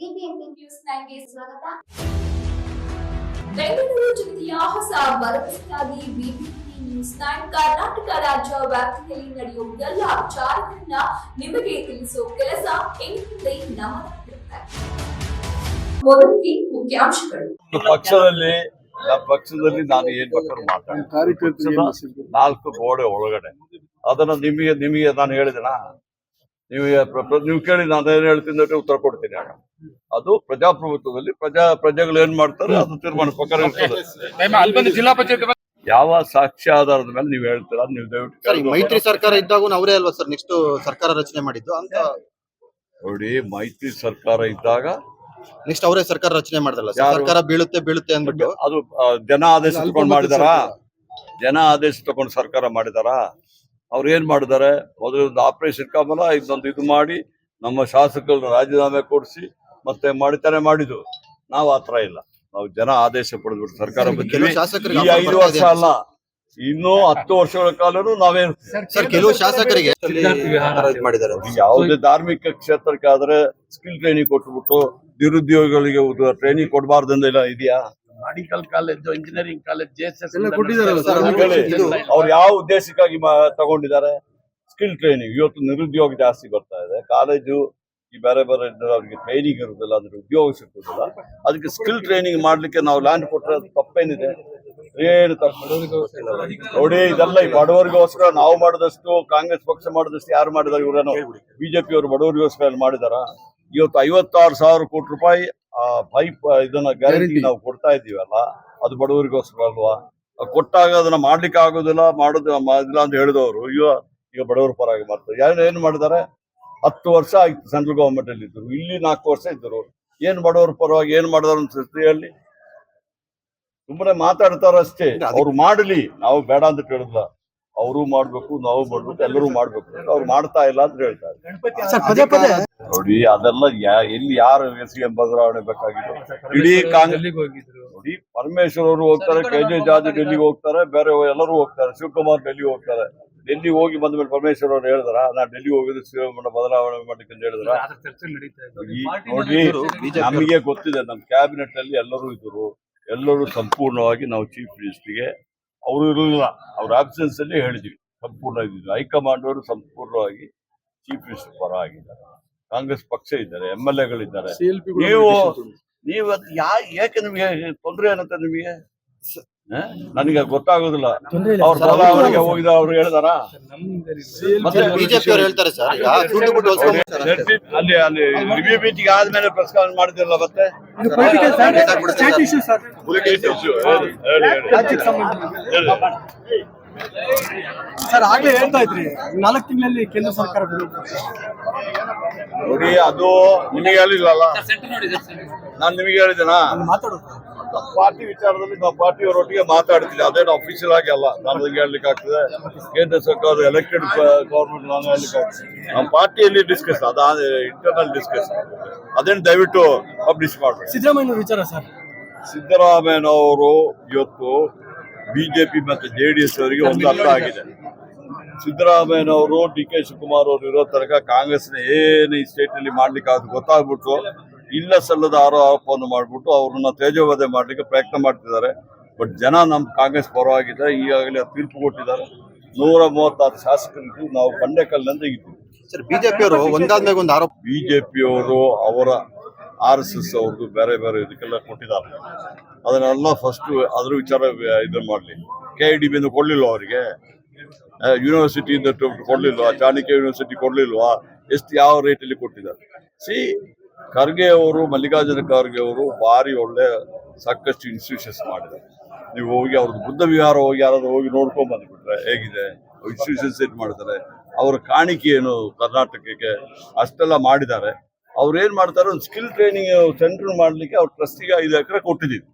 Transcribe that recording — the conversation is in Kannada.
ಬಿಬಿಎಂಪಿ ನ್ಯೂಸ್ ನೈನ್ಗೆ ಸ್ವಾಗತ. ಬೆಂಗಳೂರು ಜಿಲ್ಲೆಯ ಹೊಸ ಭರವಸೆಯಾಗಿ ಬಿಬಿಎಂಪಿ ನ್ಯೂಸ್ ನೈನ್ ಕರ್ನಾಟಕ ರಾಜ್ಯ ವ್ಯಾಪ್ತಿಯಲ್ಲಿ ನಡೆಯುವ ಎಲ್ಲ ವಿಚಾರಗಳನ್ನ ನಿಮಗೆ ತಿಳಿಸುವ ಕೆಲಸ ಎಂದಿದೆ ನಮ್ಮ ಮೊದಲಿಗೆ ಮುಖ್ಯಾಂಶಗಳು. ಪಕ್ಷದಲ್ಲಿ ನಮ್ಮ ಪಕ್ಷದಲ್ಲಿ ನಾನು ಏನ್ ಬೇಕಾದ್ರೂ ಮಾತಾಡ್ತೀನಿ. ನಾಲ್ಕು ಗೋಡೆ ಒಳಗಡೆ. ಅದನ್ನ ನಿಮಗೆ ನಿಮಗೆ ನಾನು ಹೇಳಿದೆನಾ? ನೀವು ನೀವು ಕೇಳಿ ನಾನು ಏನ್ ಹೇಳ್ತೀನಿ ಉತ್ತರ ಕೊಡ್ತೀನಿ ಆಗ. ಅದು ಪ್ರಜಾಪ್ರಭುತ್ವದಲ್ಲಿ ಪ್ರಜಾ ಪ್ರಜೆಗಳು ಏನ್ ಮಾಡ್ತಾರೆ ಅದು ತೀರ್ಮಾನ ಪ್ರಕಾರ ಇರ್ತದೆ. ಅಲ್ಲಿ ಬಂದು ಜಿಲ್ಲಾ ಪಂಚಾಯತ್ ಯಾವ ಸಾಕ್ಷ್ಯ ಆಧಾರದ ಮೇಲೆ ನೀವು ಹೇಳ್ತೀರಾ ನೀವು ದಯವಿಟ್ಟು. ಮೈತ್ರಿ ಸರ್ಕಾರ ಇದ್ದಾಗ ಅವರೇ ಅಲ್ವಾ ಸರ್ ನೆಕ್ಸ್ಟ್ ಸರ್ಕಾರ ರಚನೆ ಮಾಡಿದ್ದು? ಅಂತ ನೋಡಿ ಮೈತ್ರಿ ಸರ್ಕಾರ ಇದ್ದಾಗ ನೆಕ್ಸ್ಟ್ ಅವರೇ ಸರ್ಕಾರ ರಚನೆ ಮಾಡಿದಲ್ಲ ಸರ್? ಸರ್ಕಾರ ಬೀಳುತ್ತೆ ಬೀಳುತ್ತೆ ಅಂದ್ಬಿಟ್ಟು. ಅದು ಜನ ಆದೇಶ ತಗೊಂಡು ಮಾಡಿದಾರ? ಜನ ಆದೇಶ ತಗೊಂಡು ಸರ್ಕಾರ ಮಾಡಿದಾರ? ಅವ್ರು ಏನ್ ಮಾಡಿದ್ದಾರೆ? ಮೊದಲು ಒಂದು ಆಪರೇಷನ್ ಕಮಲ ಇದೊಂದು ಇದು ಮಾಡಿ ನಮ್ಮ ಶಾಸಕರು ರಾಜೀನಾಮೆ ಕೊಡಿಸಿ ಮತ್ತೆ ಮಾಡಿತಾನೆ ಮಾಡಿದ್ದು. ನಾವು ಆತರ ಇಲ್ಲ. ನಾವು ಜನ ಆದೇಶ ಪಡೆದ್ಬಿಟ್ಟು ಸರ್ಕಾರ ಈ ಐದು ವರ್ಷ ಅಲ್ಲ ಇನ್ನು ಹತ್ತು ವರ್ಷಗಳ ಕಾಲನು ನಾವೇನು ಸರ್ ಕೆಲವು ಶಾಸಕರಿಗೆ ಯಾವುದೇ ಧಾರ್ಮಿಕ ಕ್ಷೇತ್ರಕ್ಕೆ ಆದ್ರೆ ಸ್ಕಿಲ್ ಟ್ರೈನಿಂಗ್ ಕೊಟ್ಬಿಟ್ಟು ನಿರುದ್ಯೋಗಿಗಳಿಗೆ ಟ್ರೈನಿಂಗ್ ಕೊಡಬಾರ್ದಂದಿಲ್ಲ ಇದೆಯಾ? Medical college engineering college J S S sir, ಅದು ಹೇಳಿ. ಅವ್ರು ಯಾವ ಉದ್ದೇಶಕ್ಕಾಗಿ ತಗೊಂಡಿದ್ದಾರೆ? ಸ್ಕಿಲ್ ಟ್ರೈನಿಂಗ್ ಇವತ್ತು ನಿರುದ್ಯೋಗ ಜಾಸ್ತಿ ಬರ್ತಾ ಇದೆ. ಕಾಲೇಜು ಈ ಬೇರೆ ಬೇರೆ ಅವ್ರಿಗೆ ಟ್ರೈನಿಂಗ್ ಇರುವುದಿಲ್ಲ ಅದ್ರ ಉದ್ಯೋಗ ಸಿಕ್ಕುದಿಲ್ಲ. ಅದಕ್ಕೆ ಸ್ಕಿಲ್ ಟ್ರೈನಿಂಗ್ ಮಾಡ್ಲಿಕ್ಕೆ ನಾವು ಲ್ಯಾಂಡ್ ಕೊಟ್ರೆ ಅದು ತಪ್ಪೇನಿದೆ. ಏನು ತಪ್ಪು ನೋಡಿ ಇದೆಲ್ಲ ಈ ಬಡವರಿಗೋಸ್ಕರ ನಾವು ಮಾಡಿದಷ್ಟು ಕಾಂಗ್ರೆಸ್ ಪಕ್ಷ ಮಾಡಿದಷ್ಟು ಯಾರು ಮಾಡಿದಾರೆ ಇವರೇನು? ಬಿಜೆಪಿ ಅವರು ಬಡವರಿಗೋಸ್ಕರ ಮಾಡಿದಾರ? ಇವತ್ತು ಐವತ್ತಾರು ಸಾವಿರ ಕೋಟಿ ರೂಪಾಯಿ ಆ ಪೈಪ್ ಇದನ್ನ ಗ್ಯಾರಂಟಿ ನಾವು ಕೊಡ್ತಾ ಇದ್ದೀವಲ್ಲ ಅದು ಬಡವರಿಗೋಸ್ಕರ ಅಲ್ವಾ? ಕೊಟ್ಟಾಗ ಅದನ್ನ ಮಾಡ್ಲಿಕ್ಕೆ ಆಗೋದಿಲ್ಲ ಮಾಡೋದು ಮಾಡಿಲ್ಲ ಅಂತ ಹೇಳಿದವರು ಈಗ ಈಗ ಬಡವರ ಪರವಾಗಿ ಮಾಡ್ತಾರೆ. ಯಾರು ಏನ್ ಮಾಡಿದ್ದಾರೆ? ಹತ್ತು ವರ್ಷ ಆಯ್ತು ಸೆಂಟ್ರಲ್ ಗವರ್ಮೆಂಟ್ ಅಲ್ಲಿ ಇದ್ರು ಇಲ್ಲಿ ನಾಲ್ಕು ವರ್ಷ ಇದ್ರು ಏನ್ ಬಡವರ ಪರವಾಗಿ ಏನ್ ಮಾಡಿದಾರ ಅಂತ ಹೇಳಿ? ಸುಮ್ಮನೆ ಮಾತಾಡ್ತಾರ ಅಷ್ಟೇ. ಅವ್ರು ಮಾಡಲಿ. ನಾವು ಬೇಡ ಅಂತ ಕೇಳಿಲ್ಲ ಅವರು ಮಾಡ್ಬೇಕು ನಾವು ಮಾಡ್ಬೇಕು ಎಲ್ಲರೂ ಮಾಡ್ಬೇಕು. ಅವ್ರು ಮಾಡ್ತಾ ಇಲ್ಲ ಅಂತ ಹೇಳ್ತಾರೆ. ಸರ್ ಪದೇ ಪದೇ ನೋಡಿ ಅದೆಲ್ಲ ಯಾ- ಎಲ್ಲಿ ಯಾರು ಎಸ್ ಎಂ ಬದಲಾವಣೆ ಬೇಕಾಗಿತ್ತು? ಇಡೀ ಕಾಂಗ್ರೆಸ್ ಹೋಗಿದ್ರು? ನೋಡಿ ಪರಮೇಶ್ವರ್ ಅವರು ಹೋಗ್ತಾರೆ ಕೆ ಜೆ ಜಾಜ್ ಡೆಲ್ಲಿಗೆ ಹೋಗ್ತಾರೆ ಬೇರೆ ಎಲ್ಲರೂ ಹೋಗ್ತಾರೆ ಶಿವಕುಮಾರ್ ಡೆಲ್ಲಿ ಹೋಗ್ತಾರೆ. ಡೆಲ್ಲಿ ಹೋಗಿ ಬಂದ ಮೇಲೆ ಪರಮೇಶ್ವರ್ ಅವರು ಹೇಳಿದಾರ ನಾ ಡೆಲ್ಲಿ ಹೋಗಿದ್ರೆ ಶ್ರೀರಾಮಣ್ಣ ಬದಲಾವಣೆ ಮಾಡ್ಲಿಕ್ಕೆ ಅಂತ ಹೇಳಿದ್ರ. ನೋಡಿ ನಮಗೆ ಗೊತ್ತಿದೆ ನಮ್ಮ ಕ್ಯಾಬಿನೆಟ್ ಅಲ್ಲಿ ಎಲ್ಲರೂ ಇದ್ರು ಎಲ್ಲರೂ ಸಂಪೂರ್ಣವಾಗಿ ನಾವು ಚೀಫ್ ಮಿನಿಸ್ಟರ್ಗೆ ಅವರು ಇರಲಿಲ್ಲ ಅವ್ರ ಆಬ್ಸೆನ್ಸ್ ಅಲ್ಲಿ ಹೇಳಿದ್ವಿ ಸಂಪೂರ್ಣ ಇದ್ದಿದ್ದು. ಹೈಕಮಾಂಡ್ ಅವರು ಸಂಪೂರ್ಣವಾಗಿ ಚೀಫ್ ಮಿನಿಸ್ಟರ್ ಪರ ಆಗಿದ್ದಾರೆ. ಕಾಂಗ್ರೆಸ್ ಪಕ್ಷ ಇದ್ದಾರೆ ಎಂ ಎಲ್ ಎಗಳಿದ್ದಾರೆ. ನೀವು ನೀವು ಯಾ ಯಾಕೆ ನಿಮಗೆ ತೊಂದರೆ ಏನಂತ ನಿಮಗೆ? ನನಗೆ ಗೊತ್ತಾಗೋದಿಲ್ಲ. ಅವ್ರ ಬದಲಾವಣೆಗೆ ಹೋಗಿದ ಅವ್ರು ಹೇಳ್ತಾರೆ. ಅಲ್ಲಿ ಅಲ್ಲಿ ರಿವ್ಯೂ ಮೀಟಿಂಗ್ ಆದ್ಮೇಲೆ ಪ್ರಸ್ತಾವನೆ ಮಾಡಿದಿರಲ್ಲ ಮತ್ತೆ. ಸರ್ ಆಗ್ಲೇ ಹೇಳ್ತಾ ಇದ್ರಿ ನಾಲ್ಕು ತಿಂಗಳಲ್ಲಿ ಕೇಂದ್ರ ಸರ್ಕಾರ. ನೋಡಿ ಅದು ನಿಮಗೆ ಹೇಳಿಲ್ಲಲ್ಲ ನಾನು ನಿಮಗೆ ಹೇಳಿದ್ದೇನ? ಮಾತಾಡೋದು. ಪಾರ್ಟಿ ವಿಚಾರದಲ್ಲಿ ನಾವು ಪಾರ್ಟಿಯವರೊಟ್ಟಿಗೆ ಮಾತಾಡ್ತೀವಿ ಅದೇನು ಅಫಿಷಿಯಲ್ ಆಗಿ ಅಲ್ಲ. ನಾನು ಅದಕ್ಕೆ ಹೇಳಲಿಕ್ಕೆ ಆಗ್ತದೆ. ಕೇಂದ್ರ ಸರ್ಕಾರ ಎಲೆಕ್ಟೆಡ್ ಗೌರ್ಮೆಂಟ್ ನಾನು ಹೇಳಲಿಕ್ಕೆ ಆಗ್ತದೆ. ನಮ್ಮ ಪಾರ್ಟಿಯಲ್ಲಿ ಡಿಸ್ಕಸ್ ಅದಾದ ಇಂಟರ್ನಲ್ ಡಿಸ್ಕಸ್ ಅದೇನು ದಯವಿಟ್ಟು ಪಬ್ಲಿಷ್ ಮಾಡಬೇಡಿ. ಸಿದ್ದರಾಮಯ್ಯ ವಿಚಾರ ಸರ್ ಸಿದ್ದರಾಮಯ್ಯನವರು ಇವತ್ತು ಬಿಜೆಪಿ ಮತ್ತು ಜೆ ಡಿ ಎಸ್ ಅವರಿಗೆ ಒಂದು ಅರ್ಥ ಆಗಿದೆ. ಸಿದ್ದರಾಮಯ್ಯನವರು ಡಿ ಕೆ ಶಿವಕುಮಾರ್ ಅವರು ಇರೋ ತನಕ ಕಾಂಗ್ರೆಸ್ನ ಏನು ಈ ಸ್ಟೇಟ್ ಅಲ್ಲಿ ಮಾಡ್ಲಿಕ್ಕೆ ಅದು ಗೊತ್ತಾಗ್ಬಿಟ್ಟು ಇಲ್ಲ ಸಲ್ಲದ ಆರೋಪವನ್ನು ಮಾಡ್ಬಿಟ್ಟು ಅವ್ರನ್ನ ತೇಜೋವಧೆ ಮಾಡ್ಲಿಕ್ಕೆ ಪ್ರಯತ್ನ ಮಾಡ್ತಿದ್ದಾರೆ. ಬಟ್ ಜನ ನಮ್ಮ ಕಾಂಗ್ರೆಸ್ ಪರವಾಗಿದ್ದಾರೆ ಈಗಾಗಲೇ ತೀರ್ಪು ಕೊಟ್ಟಿದ್ದಾರೆ. ನೂರ ಮೂವತ್ತಾರು ಶಾಸಕರಿಗೂ ನಾವು ಬಂಡೆಕಲ್ಲಿನಿಂದ ಇದ್ದೀವಿ. ಸರ್ ಬಿಜೆಪಿ ಅವರು ಒಂದಾದ್ಮೇಲೆ ಒಂದು ಆರೋಪ ಬಿಜೆಪಿಯವರು ಅವರ ಆರ್ ಎಸ್ ಎಸ್ ಅವ್ರದ್ದು ಬೇರೆ ಬೇರೆ ಇದಕ್ಕೆಲ್ಲ ಕೊಟ್ಟಿದ್ದಾರೆ. ಅದನ್ನೆಲ್ಲ ಫಸ್ಟ್ ಅದ್ರ ವಿಚಾರ ಇದನ್ನ ಮಾಡಲಿ. ಕೆ ಐ ಡಿ ಬಿಂದು ಕೊಡಲಿಲ್ಲ ಅವರಿಗೆ. ಯೂನಿವರ್ಸಿಟಿಯಿಂದ ಕೊಡ್ಲಿಲ್ವಾ? ಚಾಣಕ್ಯ ಯೂನಿವರ್ಸಿಟಿ ಕೊಡ್ಲಿಲ್ವಾ? ಎಷ್ಟು ಯಾವ ರೇಟಲ್ಲಿ ಕೊಟ್ಟಿದ್ದಾರೆ? ಸಿ ಖರ್ಗೆ ಅವರು, ಮಲ್ಲಿಕಾರ್ಜುನ ಖರ್ಗೆ ಅವರು ಭಾರಿ ಒಳ್ಳೆ ಸಾಕಷ್ಟು ಇನ್ಸ್ಟಿಟ್ಯೂಷನ್ಸ್ ಮಾಡಿದ್ದಾರೆ. ನೀವು ಹೋಗಿ ಅವ್ರದ್ದು ಬುದ್ಧ ವಿಹಾರ ಹೋಗಿ ಯಾರಾದ್ರೂ ಹೋಗಿ ನೋಡ್ಕೊಂಡು ಬಂದ್ಬಿಟ್ರೆ ಹೇಗಿದೆ? ಇನ್ಸ್ಟಿಟ್ಯೂಷನ್ಸ್ ಏನ್ ಮಾಡ್ತಾರೆ? ಅವರ ಕಾಣಿಕೆ ಏನು ಕರ್ನಾಟಕಕ್ಕೆ? ಅಷ್ಟೆಲ್ಲ ಮಾಡಿದ್ದಾರೆ. ಅವ್ರು ಏನ್ ಮಾಡ್ತಾರೆ? ಒಂದು ಸ್ಕಿಲ್ ಟ್ರೈನಿಂಗ್ ಸೆಂಟರ್ ಮಾಡ್ಲಿಕ್ಕೆ ಅವ್ರ ಟ್ರಸ್ಟಿಗೆ ಐದು ಎಕರೆ ಕೊಟ್ಟಿದ್ದೀವಿ.